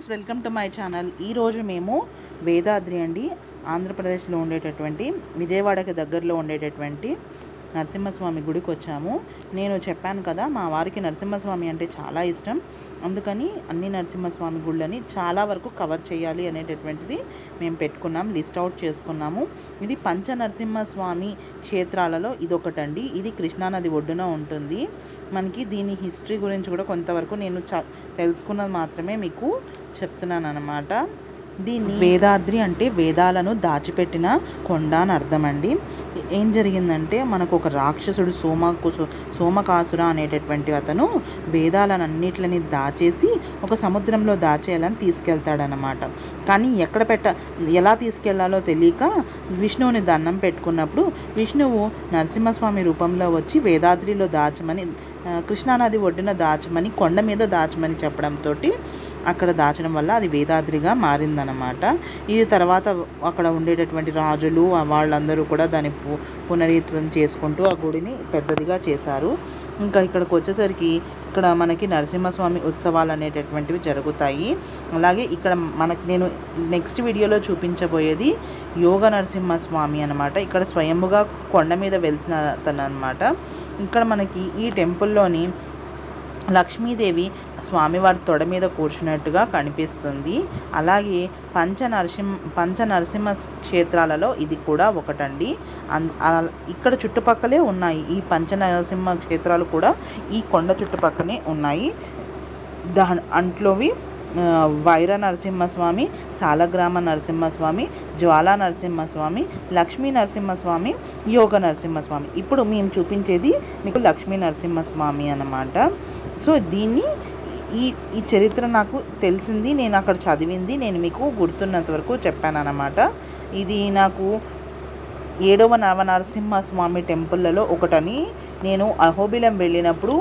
Friends welcome to my channel. ఈరోజు మేము వేదాద్రి అండి ఆంధ్రప్రదేశ్లో ఉండేటటువంటి విజయవాడకి దగ్గరలో ఉండేటటువంటి నరసింహస్వామి గుడికి వచ్చాము. నేను చెప్పాను కదా మా వారికి నరసింహస్వామి అంటే చాలా ఇష్టం. అందుకని అన్ని నరసింహస్వామి గుళ్ళని చాలా వరకు కవర్ చేయాలి అనేటటువంటిది మేము పెట్టుకున్నాం లిస్ట్ అవుట్ చేసుకున్నాము. ఇది పంచ నరసింహస్వామి క్షేత్రాలలో ఇదొకటండి. ఇది కృష్ణానది ఒడ్డున ఉంటుంది. మనకి దీని హిస్టరీ గురించి కూడా కొంతవరకు నేను చ తెలుసుకున్నది మాత్రమే మీకు చెప్తున్నాను అనమాట దీన్ని వేదాద్రి అంటే వేదాలను దాచిపెట్టిన కొండ అని అర్థమండి. ఏం జరిగిందంటే మనకు ఒక రాక్షసుడు సోమ సోమకాసుర అనేటటువంటి అతను వేదాలను అన్నిటిని దాచేసి ఒక సముద్రంలో దాచేయాలని తీసుకెళ్తాడనమాట కానీ ఎక్కడ పెట్ట ఎలా తీసుకెళ్ళాలో తెలియక విష్ణువుని దండం పెట్టుకున్నప్పుడు విష్ణువు నరసింహస్వామి రూపంలో వచ్చి వేదాద్రిలో దాచమని కృష్ణానది ఒడ్డున దాచమని కొండ మీద దాచమని చెప్పడంతో అక్కడ దాచడం వల్ల అది వేదాద్రిగా మారిందనమాట ఇది తర్వాత అక్కడ ఉండేటటువంటి రాజులు వాళ్ళందరూ కూడా దాన్ని పు పునరుత్వం చేసుకుంటూ ఆ గుడిని పెద్దదిగా చేశారు. ఇంకా ఇక్కడికి వచ్చేసరికి ఇక్కడ మనకి నరసింహస్వామి ఉత్సవాలు అనేటటువంటివి జరుగుతాయి. అలాగే ఇక్కడ మనకి నేను నెక్స్ట్ వీడియోలో చూపించబోయేది యోగ నరసింహస్వామి అనమాట ఇక్కడ స్వయంగా కొండ మీద వెలిసిన తను అనమాట ఇక్కడ మనకి ఈ టెంపుల్లోని లక్ష్మీదేవి స్వామివారి తొడ మీద కూర్చున్నట్టుగా కనిపిస్తుంది. అలాగే పంచ నరసింహ పంచ నరసింహ క్షేత్రాలలో ఇది కూడా ఒకటండి. అన్- ఇక్కడ చుట్టుపక్కలే ఉన్నాయి. ఈ పంచ నరసింహ క్షేత్రాలు కూడా ఈ కొండ చుట్టుపక్కనే ఉన్నాయి. దా అంట్లోవి వైర నరసింహస్వామి సాలగ్రామ నరసింహస్వామి జ్వాలా నరసింహస్వామి లక్ష్మీ నరసింహస్వామి యోగ నరసింహస్వామి. ఇప్పుడు మేము చూపించేది మీకు లక్ష్మీ నరసింహస్వామి అన్నమాట. సో దీన్ని ఈ ఈ చరిత్ర నాకు తెలిసింది నేను అక్కడ చదివింది నేను మీకు గుర్తున్నంత వరకు చెప్పాను ఇది నాకు ఏడవ నవనరసింహస్వామి టెంపుల్లలో ఒకటని నేను అహోబిలం వెళ్ళినప్పుడు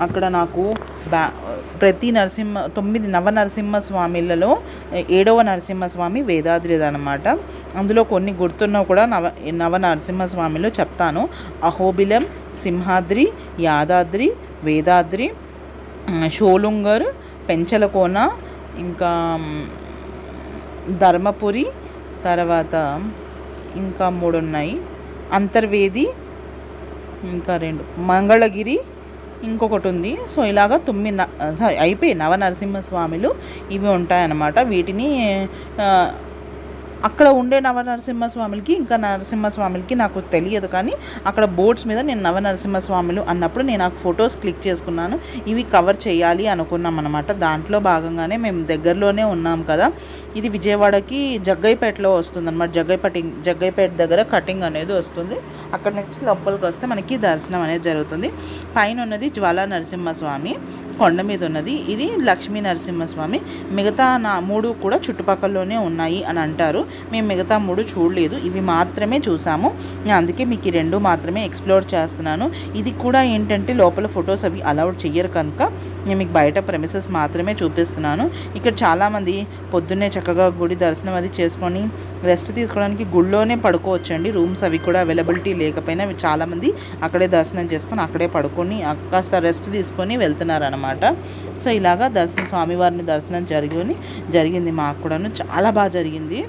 అక్కడ నాకు బ్యా ప్రతి నరసింహ తొమ్మిది నవ నరసింహ స్వామిలలో ఏడవ నరసింహస్వామి వేదాద్రిది అనమాట అందులో కొన్ని గుర్తున్న కూడా నవ నవ నరసింహ స్వామిలో చెప్తాను. అహోబిలం సింహాద్రి యాదాద్రి వేదాద్రి షోలుంగర్ పెంచలకోన ఇంకా ధర్మపురి తర్వాత ఇంకా మూడు ఉన్నాయి అంతర్వేది ఇంకా రెండు. మంగళగిరి ఇంకొకటి ఉంది. సో ఇలాగా తొమ్మిది న- సారీ, అయిపోయి నవనరసింహ నరసింహస్వామిలు ఇవి ఉంటాయన్నమాట. వీటిని అక్కడ ఉండే నవ నరసింహస్వామికి ఇంకా నరసింహస్వామికి నాకు తెలియదు కానీ అక్కడ బోర్డ్స్ మీద నేను నవ నరసింహస్వాములు అన్నప్పుడు నేను ఆ ఫొటోస్ క్లిక్ చేసుకున్నాను. ఇవి కవర్ చేయాలి అనుకున్నాం అనమాట దాంట్లో భాగంగానే మేము దగ్గరలోనే ఉన్నాం కదా. ఇది విజయవాడకి జగ్గైపేటలో వస్తుంది అనమాట జగ్గైపేట జగ్గైపేట దగ్గర కటింగ్ అనేది వస్తుంది. అక్కడ నుంచి లోపలికి వస్తే మనకి దర్శనం అనేది జరుగుతుంది. పైన ఉన్నది జ్వాలా నరసింహస్వామి. కొండ మీద ఉన్నది. ఇది లక్ష్మీ నరసింహస్వామి. మిగతా నా మూడు కూడా చుట్టుపక్కలలోనే ఉన్నాయి అని అంటారు. మేము మిగతా మూడు చూడలేదు. ఇవి మాత్రమే చూసాము. అందుకే మీకు ఈ రెండు మాత్రమే ఎక్స్ప్లోర్ చేస్తున్నాను. ఇది కూడా ఏంటంటే లోపల ఫొటోస్ అవి అలౌడ్ చెయ్యరు కనుక నేను మీకు బయట ప్రెమిసెస్ మాత్రమే చూపిస్తున్నాను. ఇక్కడ చాలామంది పొద్దున్నే చక్కగా గుడి దర్శనం అది చేసుకొని రెస్ట్ తీసుకోవడానికి గుళ్ళోనే పడుకోవచ్చండి. రూమ్స్ అవి కూడా అవైలబిలిటీ లేకపోయినా చాలామంది అక్కడే దర్శనం చేసుకొని అక్కడే పడుకొని కాస్త రెస్ట్ తీసుకొని వెళ్తున్నారు అనమాట సో ఇలాగా దర్శనం స్వామివారిని దర్శనం జరిగి జరిగింది మాకు కూడాను. చాలా బాగా జరిగింది.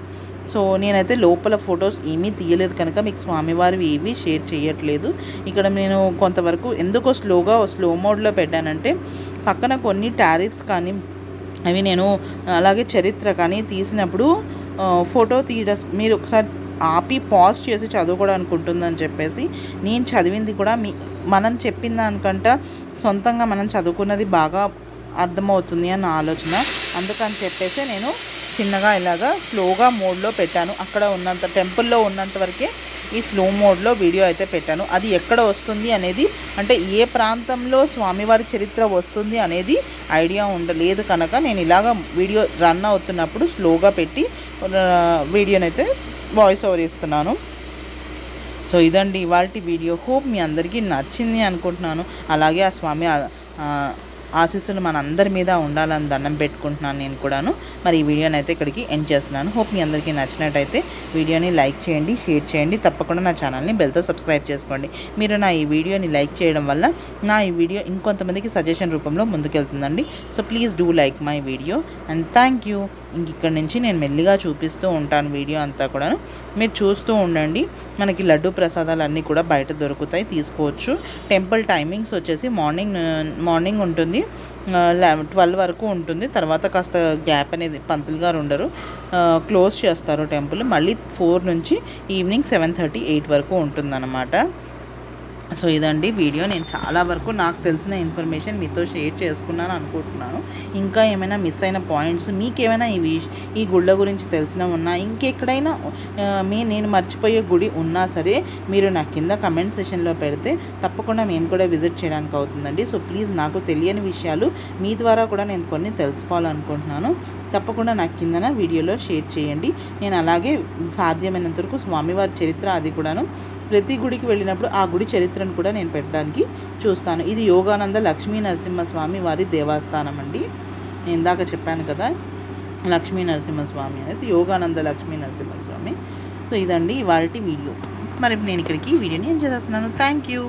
సో నేనైతే లోపల ఫొటోస్ ఏమీ తీయలేదు కనుక మీకు స్వామివారివి ఏవి షేర్ చేయట్లేదు. ఇక్కడ నేను కొంతవరకు ఎందుకో స్లోగా స్లో మోడ్లో పెట్టానంటే పక్కన కొన్ని టారిఫ్స్ కానీ అవి నేను అలాగే చరిత్ర కానీ తీసినప్పుడు ఫోటో తీయడం మీరు ఒకసారి ఆపి పాజ్ చేసి చదువుకోవడానికి ఉంటుందని చెప్పేసి నేను చదివింది కూడా మీ మనం చెప్పిన దానికంట సొంతంగా మనం చదువుకున్నది బాగా అర్థమవుతుంది అన్న ఆలోచన. అందుకని చెప్పేసి నేను చిన్నగా ఇలాగా స్లోగా మోడ్లో పెట్టాను. అక్కడ ఉన్నంత టెంపుల్లో ఉన్నంత వరకే ఈ స్లో మోడ్లో వీడియో అయితే పెట్టాను. అది ఎక్కడ వస్తుంది అనేది అంటే ఏ ప్రాంతంలో స్వామివారి చరిత్ర వస్తుంది అనేది ఐడియా ఉండలేదు కనుక నేను ఇలాగ వీడియో రన్ అవుతున్నప్పుడు స్లోగా పెట్టి వీడియోనైతే వాయిస్ ఓవర్ ఇస్తున్నాను సో ఇదండి ఇవాళ వీడియో. హోప్ మీ అందరికీ నచ్చింది అనుకుంటున్నాను. అలాగే ఆ స్వామి ఆశీస్సులు మన అందరి మీద ఉండాలని దండం పెట్టుకుంటున్నాను నేను కూడాను. మరి ఈ వీడియోని అయితే ఇక్కడికి ఎండ్ చేస్తున్నాను. హోప్ మీ అందరికీ నచ్చినట్టయితే వీడియోని లైక్ చేయండి షేర్ చేయండి. తప్పకుండా నా ఛానల్ని బెల్తో సబ్స్క్రైబ్ చేసుకోండి. మీరు నా ఈ వీడియోని లైక్ చేయడం వల్ల నా ఈ వీడియో ఇంకొంతమందికి సజెషన్ రూపంలో ముందుకెళ్తుందండి. So please do like my video and thank you. ఇక్కడ నుంచి నేను మెల్లిగా చూపిస్తూ ఉంటాను వీడియో అంతా కూడా మీరు చూస్తూ ఉండండి. మనకి లడ్డు ప్రసాదాలు అన్నీ కూడా బయట దొరుకుతాయి. తీసుకోవచ్చు. టెంపుల్ టైమింగ్స్ వచ్చేసి మార్నింగ్ మార్నింగ్ ఉంటుంది. ట్వెల్వ్ వరకు ఉంటుంది. తర్వాత కాస్త గ్యాప్ అనేది పంతులు గారు ఉండరు. క్లోజ్ చేస్తారు టెంపుల్. మళ్ళీ ఫోర్ నుంచి ఈవినింగ్ సెవెన్ థర్టీ ఎయిట్ వరకు ఉంటుందన్నమాట. సో ఇదండి వీడియో. నేను చాలా వరకు నాకు తెలిసిన ఇన్ఫర్మేషన్ మీతో షేర్ చేసుకున్నాను అనుకుంటున్నాను. ఇంకా ఏమైనా మిస్ అయిన పాయింట్స్ మీకేమైనా ఈ విష ఈ గుళ్ళ గురించి తెలిసిన ఉన్నా ఇంకెక్కడైనా మీ నేను మర్చిపోయే గుడి ఉన్నా సరే మీరు నా కింద కమెంట్ సెషన్లో పెడితే తప్పకుండా మేము కూడా విజిట్ చేయడానికి అవుతుందండి. సో ప్లీజ్ నాకు తెలియని విషయాలు మీ ద్వారా కూడా నేను కొన్ని తెలుసుకోవాలనుకుంటున్నాను. తప్పకుండా నా కిందన వీడియోలో షేర్ చేయండి. నేను అలాగే సాధ్యమైనంత వరకు స్వామివారి చరిత్ర అది కూడాను ప్రతి గుడికి వెళ్ళినప్పుడు ఆ గుడి చరిత్రను కూడా నేను పెట్టడానికి చూస్తాను. ఇది యోగానంద లక్ష్మీ నరసింహస్వామి వారి దేవస్థానం అండి. నేను ఇందాక చెప్పాను కదా లక్ష్మీ నరసింహస్వామి అనేసి యోగానంద లక్ష్మీ నరసింహస్వామి. సో ఇదండి ఇవాళ వీడియో. మరి నేను ఇక్కడికి ఈ వీడియోని ఏం చేసేస్తున్నాను. Thank you.